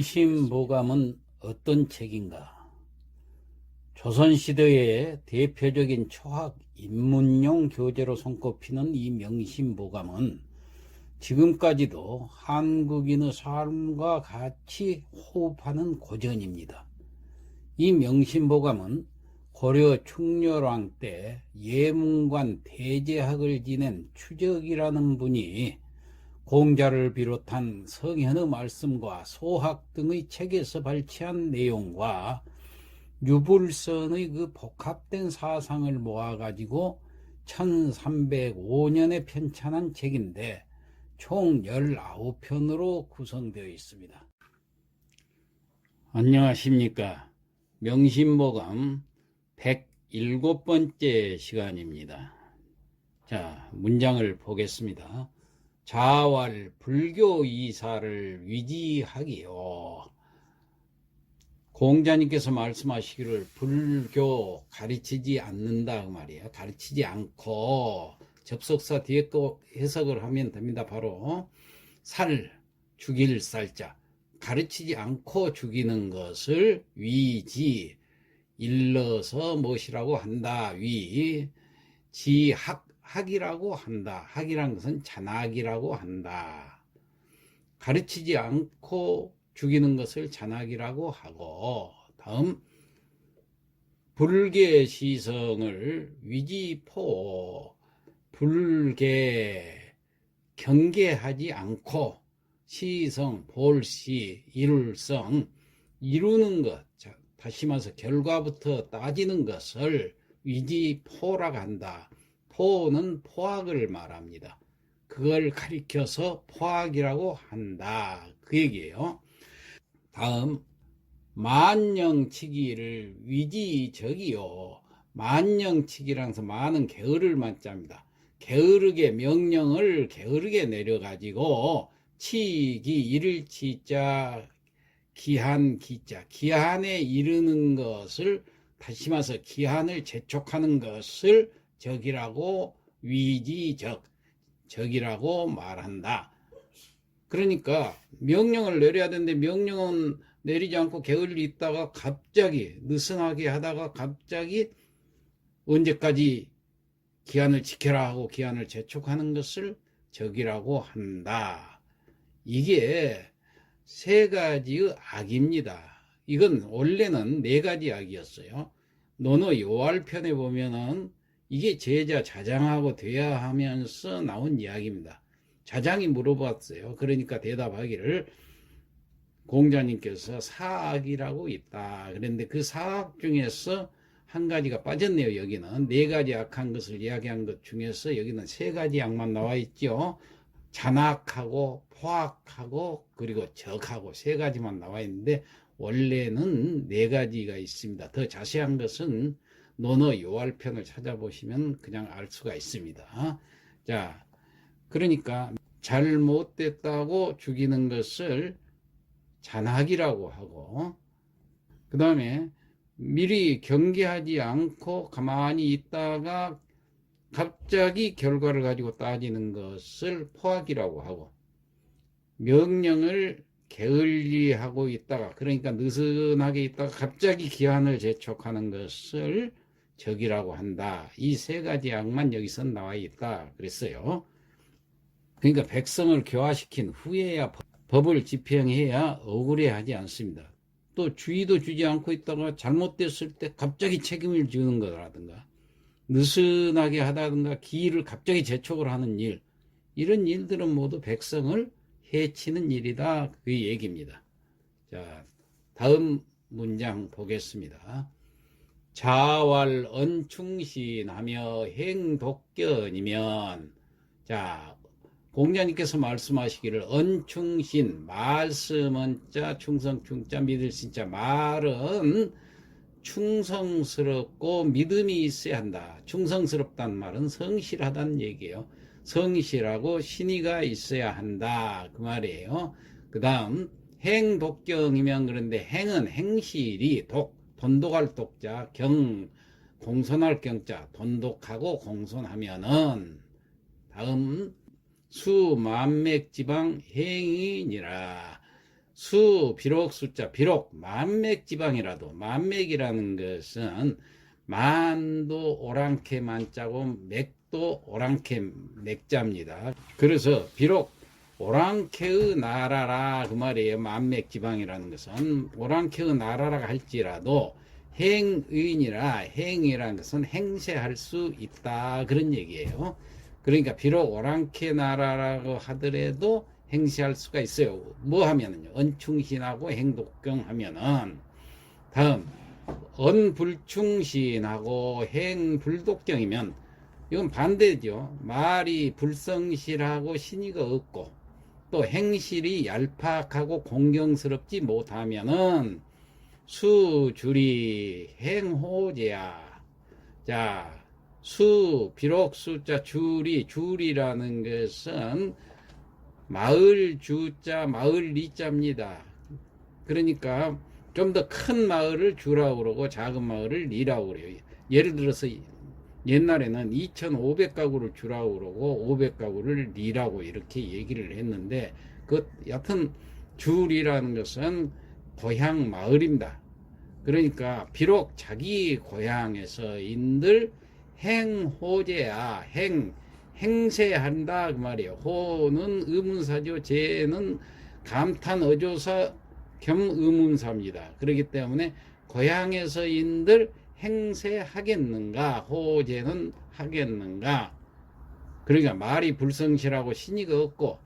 명심보감은 어떤 책인가? 조선시대의 대표적인 초학 입문용 교재로 손꼽히는 이 명심보감은 지금까지도 한국인의 삶과 같이 호흡하는 고전입니다. 이 명심보감은 고려 충렬왕 때 예문관 대제학을 지낸 추적이라는 분이 공자를 비롯한 성현의 말씀과 소학 등의 책에서 발췌한 내용과 유불선의 그 복합된 사상을 모아가지고 1305년에 편찬한 책인데 총 19편으로 구성되어 있습니다. 안녕하십니까. 명심보감 107번째 시간입니다. 자, 문장을 보겠습니다. 자활 불교 이사를 위지하기요. 공자님께서 말씀하시기를 불교 가르치지 않는다 그 말이에요. 가르치지 않고 접속사 뒤에 꼭 해석을 하면 됩니다. 바로 살 죽일 살자 가르치지 않고 죽이는 것을 위지 일러서 무엇이라고 한다. 위 지학 학이라고 한다. 학이란 것은 잔학이라고 한다. 가르치지 않고 죽이는 것을 잔학이라고 하고 다음 불계 시성을 위지포 불계 경계하지 않고 시성 볼시 이룰성 이루는 것 자, 다시 말해서 결과부터 따지는 것을 위지포라고 한다. 포는 포학을 말합니다. 그걸 가리켜서 포학이라고 한다. 그 얘기예요. 다음 만영치기를 위지적이요. 만영치기랑서 많은 게으를 만자입니다. 게으르게 명령을 게으르게 내려가지고 치기 이를 치자 기한 기자 기한에 이르는 것을 다시 말해서 기한을 재촉하는 것을 적이라고 위지적 적이라고 말한다. 그러니까 명령을 내려야 되는데 명령은 내리지 않고 게을리 있다가 갑자기 느슨하게 하다가 갑자기 언제까지 기한을 지켜라 하고 기한을 재촉하는 것을 적이라고 한다. 이게 세 가지의 악입니다. 이건 원래는 네 가지 악이었어요. 너너 요할 편에 보면은 이게 제자 자장하고 돼야 하면서 나온 이야기입니다. 자장이 물어봤어요. 그러니까 대답하기를 공자님께서 사악이라고 있다. 그런데 그 사악 중에서 한 가지가 빠졌네요. 여기는 네 가지 악한 것을 이야기한 것 중에서 여기는 세 가지 악만 나와 있죠. 잔악하고 포악하고 그리고 적하고 세 가지만 나와 있는데 원래는 네 가지가 있습니다. 더 자세한 것은 논어 요할편을 찾아보시면 그냥 알 수가 있습니다. 자, 그러니까 잘못됐다고 죽이는 것을 잔악이라고 하고 그 다음에 미리 경계하지 않고 가만히 있다가 갑자기 결과를 가지고 따지는 것을 포악이라고 하고 명령을 게을리하고 있다가 그러니까 느슨하게 있다가 갑자기 기한을 재촉하는 것을 적이라고 한다. 이 세 가지 악만 여기서 나와 있다. 그랬어요. 그러니까 백성을 교화시킨 후에야 법을 집행해야 억울해하지 않습니다. 또 주의도 주지 않고 있다가 잘못됐을 때 갑자기 책임을 지는 거라든가 느슨하게 하다든가 기일을 갑자기 재촉을 하는 일 이런 일들은 모두 백성을 해치는 일이다 그 얘기입니다. 자 다음 문장 보겠습니다. 자활 언충신하며 행독견이면 자 공자님께서 말씀하시기를 언충신 말씀은 자 충성 충자 믿을 신자 말은 충성스럽고 믿음이 있어야 한다. 충성스럽단 말은 성실하다는 얘기예요. 성실하고 신의가 있어야 한다. 그 말이에요. 그 다음 행독경이면 그런데 행은 행실이 독 돈독할 독자 경 공손할 경자 돈독하고 공손하면은 다음 수만맥지방 행인이라 수 비록 숫자 비록 만맥 지방이라도 만맥이라는 것은 만도 오랑캐 만자고 맥도 오랑캐 맥자입니다. 그래서 비록 오랑캐의 나라라 그 말이에요. 만맥 지방이라는 것은 오랑캐의 나라라 할지라도 행의인이라 행이라는 것은 행세할 수 있다 그런 얘기예요. 그러니까 비록 오랑캐 나라라고 하더라도 행세할 수가 있어요. 뭐 하면은요. 언충신하고 행독경 하면은 다음 언불충신하고 행불독경이면 이건 반대죠. 말이 불성실하고 신의가 없고 또 행실이 얄팍하고 공경스럽지 못하면은 수줄이 행호제야. 자, 수 비록 숫자 줄이 줄이라는 것은 마을 주자 마을 리자입니다. 그러니까 좀 더 큰 마을을 주라고 그러고 작은 마을을 리라고 그래요. 예를 들어서 옛날에는 2,500가구를 주라고 그러고 500가구를 리라고 이렇게 얘기를 했는데 그 여튼 줄이라는 것은 고향 마을입니다. 그러니까 비록 자기 고향에서인들 행호제야 행 행세한다 그 말이에요. 호는 의문사죠. 제는 감탄 어조사 겸 의문사입니다. 그렇기 때문에 고향에서인들 행세하겠는가 호제는 하겠는가 그러니까 말이 불성실하고 신의가 없고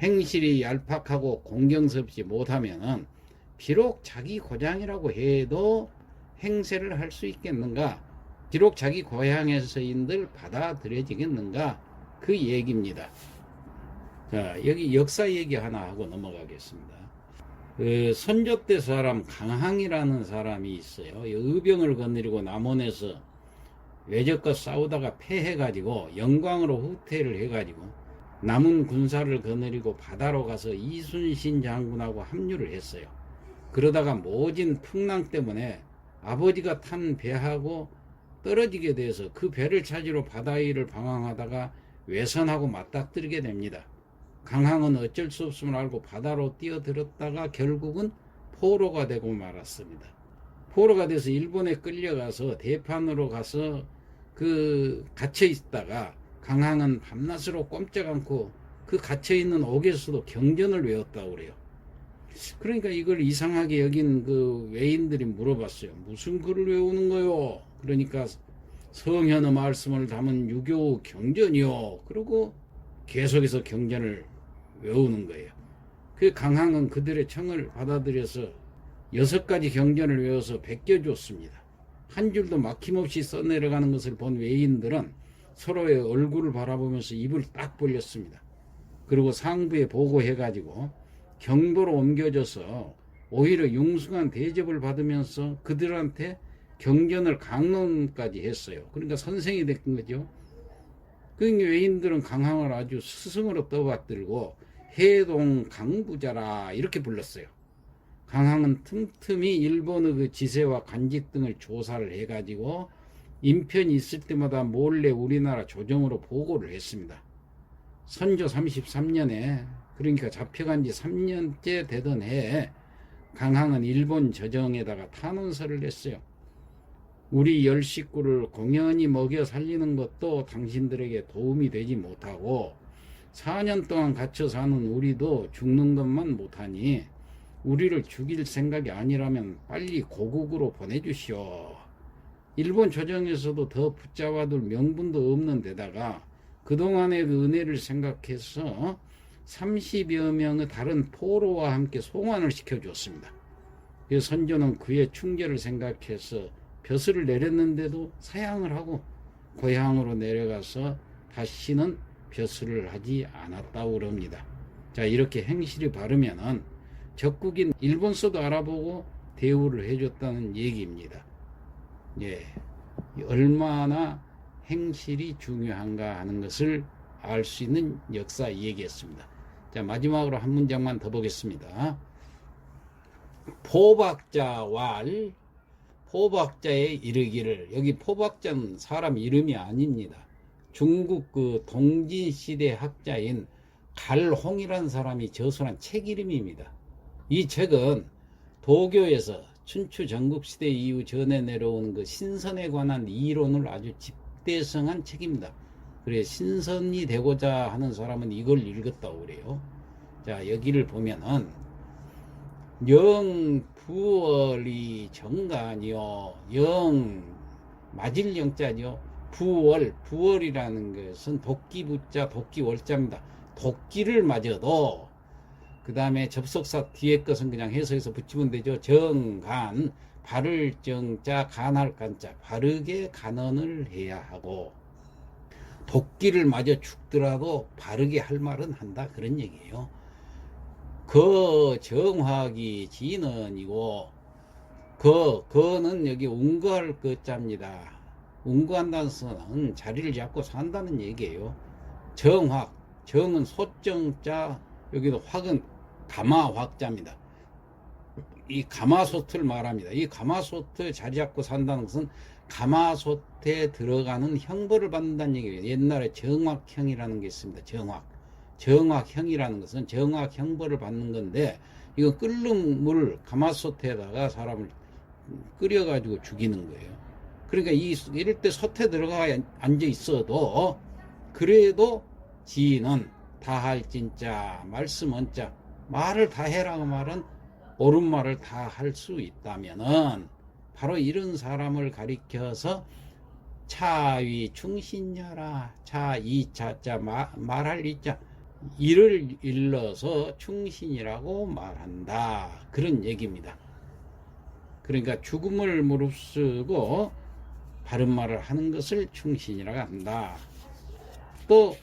행실이 얄팍하고 공경스럽지 못하면은 비록 자기 고향이라고 해도 행세를 할 수 있겠는가 비록 자기 고향에서인들 받아들여지겠는가 그 얘기입니다. 자 여기 역사 얘기 하나 하고 넘어가겠습니다. 그때 사람 강항이라는 사람이 있어요. 이 의병을 거느리고 남원에서 외적과 싸우다가 패해가지고 영광으로 후퇴를 해가지고 남은 군사를 거느리고 바다로 가서 이순신 장군하고 합류를 했어요. 그러다가 모진 풍랑 때문에 아버지가 탄 배하고 떨어지게 돼서 그 배를 찾으러 바다 위를 방황하다가 외선하고 맞닥뜨리게 됩니다. 강항은 어쩔 수 없음을 알고 바다로 뛰어들었다가 결국은 포로가 되고 말았습니다. 포로가 돼서 일본에 끌려가서 대판으로 가서 그 갇혀 있다가 강항은 밤낮으로 꼼짝 않고 그 갇혀 있는 옥에서도 경전을 외웠다고 그래요. 그러니까 이걸 이상하게 여긴 그 외인들이 물어봤어요. 무슨 글을 외우는 거요? 그러니까 성현의 말씀을 담은 유교 경전이요. 그리고 계속해서 경전을 외우는 거예요. 그 강항은 그들의 청을 받아들여서 여섯 가지 경전을 외워서 베껴줬습니다. 한 줄도 막힘없이 써내려가는 것을 본 외인들은 서로의 얼굴을 바라보면서 입을 딱 벌렸습니다. 그리고 상부에 보고해가지고 경도로 옮겨져서 오히려 융숭한 대접을 받으면서 그들한테 경전을 강론까지 했어요. 그러니까 선생이 된 거죠. 그 외인들은 강항을 아주 스승으로 떠받들고 해동 강부자라 이렇게 불렀어요. 강항은 틈틈이 일본의 그 지세와 간직 등을 조사를 해가지고 인편이 있을 때마다 몰래 우리나라 조정으로 보고를 했습니다. 선조 33년에 그러니까 잡혀간 지 3년째 되던 해에 강항은 일본 저정에다가 탄원서를 냈어요. 우리 열 식구를 공연히 먹여 살리는 것도 당신들에게 도움이 되지 못하고 4년 동안 갇혀 사는 우리도 죽는 것만 못하니 우리를 죽일 생각이 아니라면 빨리 고국으로 보내주시오. 일본 조정에서도 더 붙잡아둘 명분도 없는 데다가 그동안의 그 은혜를 생각해서 30여 명의 다른 포로와 함께 송환을 시켜주었습니다. 그 선조는 그의 충절을 생각해서 벼슬을 내렸는데도 사양을 하고 고향으로 내려가서 다시는 벼슬을 하지 않았다고 그럽니다. 자, 이렇게 행실이 바르면은 적국인 일본서도 알아보고 대우를 해줬다는 얘기입니다. 예. 얼마나 행실이 중요한가 하는 것을 알 수 있는 역사 얘기였습니다. 자, 마지막으로 한 문장만 더 보겠습니다. 포박자왈, 포박자에 이르기를, 여기 포박자는 사람 이름이 아닙니다. 중국 그 동진 시대 학자인 갈홍이라는 사람이 저술한 책 이름입니다. 이 책은 도교에서 춘추 전국시대 이후 전해 내려온 그 신선에 관한 이론을 아주 집대성한 책입니다. 그래 신선이 되고자 하는 사람은 이걸 읽었다고 그래요. 자 여기를 보면은 영 부월이 정간이요 영 맞을 영자죠 부월 부월이라는 것은 도끼 부자 도끼 월자입니다. 도끼를 맞아도 그 다음에 접속사 뒤에 것은 그냥 해서해서 붙이면 되죠. 정간 바를 정자 간할 간자 바르게 간언을 해야 하고 도끼를 맞아 죽더라도 바르게 할 말은 한다 그런 얘기예요. 그 정화기 진언이고 그 그는 여기 운거할 것자입니다. 운거한다는 것은 자리를 잡고 산다는 얘기예요. 정확 정은 소정자 여기도 확은 가마확자입니다. 이 가마솥을 말합니다. 이 가마솥을 자리 잡고 산다는 것은 가마솥에 들어가는 형벌을 받는다는 얘기예요. 옛날에 정확형이라는 게 있습니다. 정확. 정확형이라는 것은 정확 형벌을 받는 건데 이거 끓는 물 가마솥에다가 사람을 끓여가지고 죽이는 거예요. 그러니까 이 이럴 때 솥에 들어가 앉아 있어도 그래도 지는 다할 진짜 말씀 원자 말을 다 해라고 말은 옳은 말을 다 할 수 있다면은 바로 이런 사람을 가리켜서 차위 충신녀라 차이 차자 말할 이자 이를 일러서 충신이라고 말한다 그런 얘기입니다. 그러니까 죽음을 무릅쓰고 바른 말을 하는 것을 충신이라고 한다. 또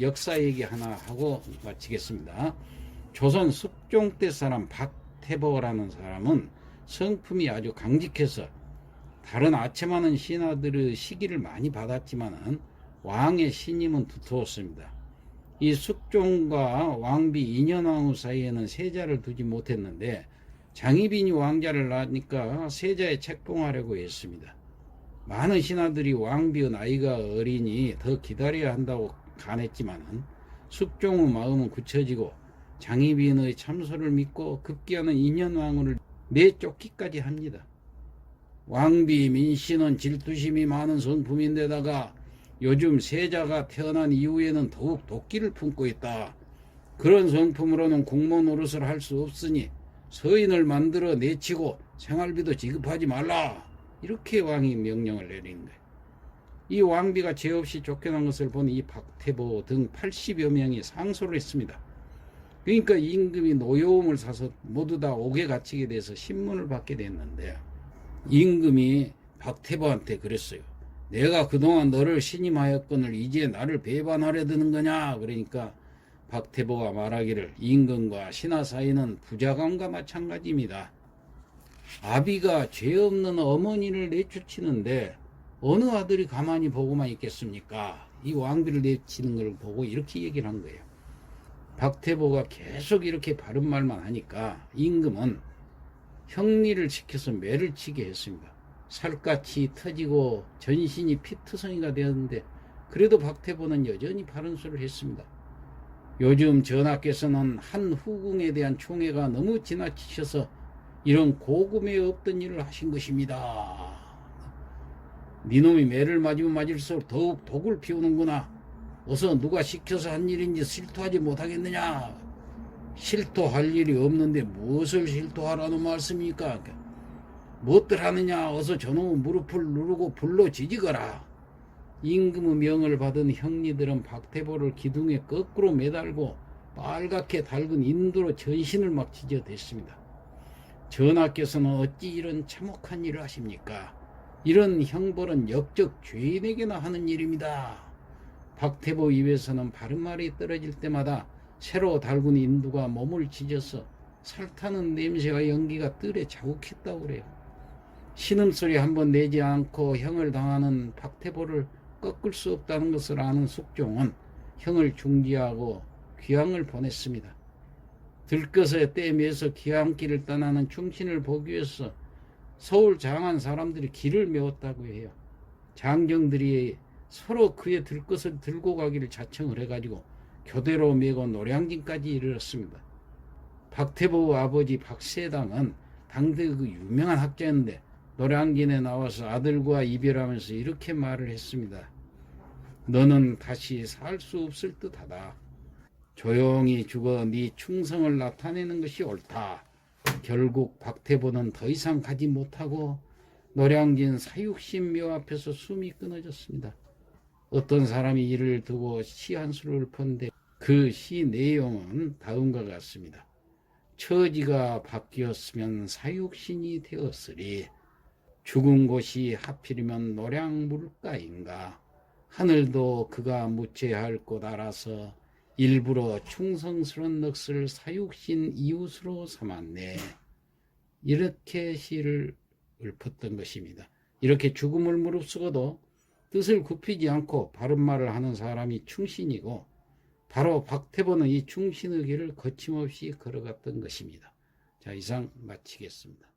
역사 얘기 하나 하고 마치겠습니다. 조선 숙종 때 사람 박태보라는 사람은 성품이 아주 강직해서 다른 아체많은 신하들의 시기를 많이 받았지만은 왕의 신임은 두터웠습니다. 이 숙종과 왕비 인현왕후 사이에는 세자를 두지 못했는데 장희빈이 왕자를 낳으니까 세자에 책봉하려고 했습니다. 많은 신하들이 왕비의 나이가 어리니 더 기다려야 한다고 간했지만은 숙종의 마음은 굳혀지고 장희빈의 참소를 믿고 급기야는 인현왕후를 내쫓기까지 합니다. 왕비 민씨는 질투심이 많은 성품인데다가 요즘 세자가 태어난 이후에는 더욱 도끼를 품고 있다. 그런 성품으로는 공무 노릇을 할 수 없으니 서인을 만들어 내치고 생활비도 지급하지 말라. 이렇게 왕이 명령을 내린 거예요. 이 왕비가 죄 없이 쫓겨난 것을 본 이 박태보 등 80여 명이 상소를 했습니다. 그러니까 임금이 노여움을 사서 모두 다 옥에 갇히게 돼서 신문을 받게 됐는데 임금이 박태보한테 그랬어요. 내가 그동안 너를 신임하였거늘 이제 나를 배반하려 드는 거냐? 그러니까 박태보가 말하기를 임금과 신하 사이는 부자감과 마찬가지입니다. 아비가 죄 없는 어머니를 내쫓치는데 어느 아들이 가만히 보고만 있겠습니까? 이 왕비를 내치는 걸 보고 이렇게 얘기를 한 거예요. 박태보가 계속 이렇게 바른 말만 하니까 임금은 형리를 시켜서 매를 치게 했습니다. 살갗이 터지고 전신이 피투성이가 되었는데 그래도 박태보는 여전히 바른 소리를 했습니다. 요즘 전하께서는 한 후궁에 대한 총애가 너무 지나치셔서 이런 고금에 없던 일을 하신 것입니다. 니놈이 매를 맞으면 맞을수록 더욱 독을 피우는구나. 어서 누가 시켜서 한 일인지 실토하지 못하겠느냐? 실토할 일이 없는데 무엇을 실토하라는 말씀입니까? 무엇들 하느냐? 어서 저놈의 무릎을 누르고 불러 지지거라. 임금의 명을 받은 형리들은 박태보를 기둥에 거꾸로 매달고 빨갛게 달군 인도로 전신을 막 지져댔습니다. 전하께서는 어찌 이런 참혹한 일을 하십니까? 이런 형벌은 역적 죄인에게나 하는 일입니다. 박태보 입에서는 바른 말이 떨어질 때마다 새로 달군 인두가 몸을 찢어서 살타는 냄새와 연기가 뜰에 자욱했다고 그래요. 신음소리 한번 내지 않고 형을 당하는 박태보를 꺾을 수 없다는 것을 아는 숙종은 형을 중지하고 귀향을 보냈습니다. 들것에 떼매서 귀향길을 떠나는 충신을 보기 위해서 서울 장안 사람들이 길을 메웠다고 해요. 장정들이 서로 그의 들것을 들고 가기를 자청을 해가지고 교대로 메고 노량진까지 이르렀습니다. 박태보 아버지 박세당은 당대 그 유명한 학자인데 노량진에 나와서 아들과 이별하면서 이렇게 말을 했습니다. 너는 다시 살 수 없을 듯하다. 조용히 죽어 네 충성을 나타내는 것이 옳다. 결국 박태보는 더 이상 가지 못하고 노량진 사육신묘 앞에서 숨이 끊어졌습니다. 어떤 사람이 이를 두고 시 한 수를 펀데 그 시 내용은 다음과 같습니다. 처지가 바뀌었으면 사육신이 되었으리. 죽은 곳이 하필이면 노량 물가인가. 하늘도 그가 무채할 곳 알아서 일부러 충성스러운 넋을 사육신 이웃으로 삼았네. 이렇게 시를 읊었던 것입니다. 이렇게 죽음을 무릅쓰고도 뜻을 굽히지 않고 바른 말을 하는 사람이 충신이고 바로 박태보는 이 충신의 길을 거침없이 걸어갔던 것입니다. 자, 이상 마치겠습니다.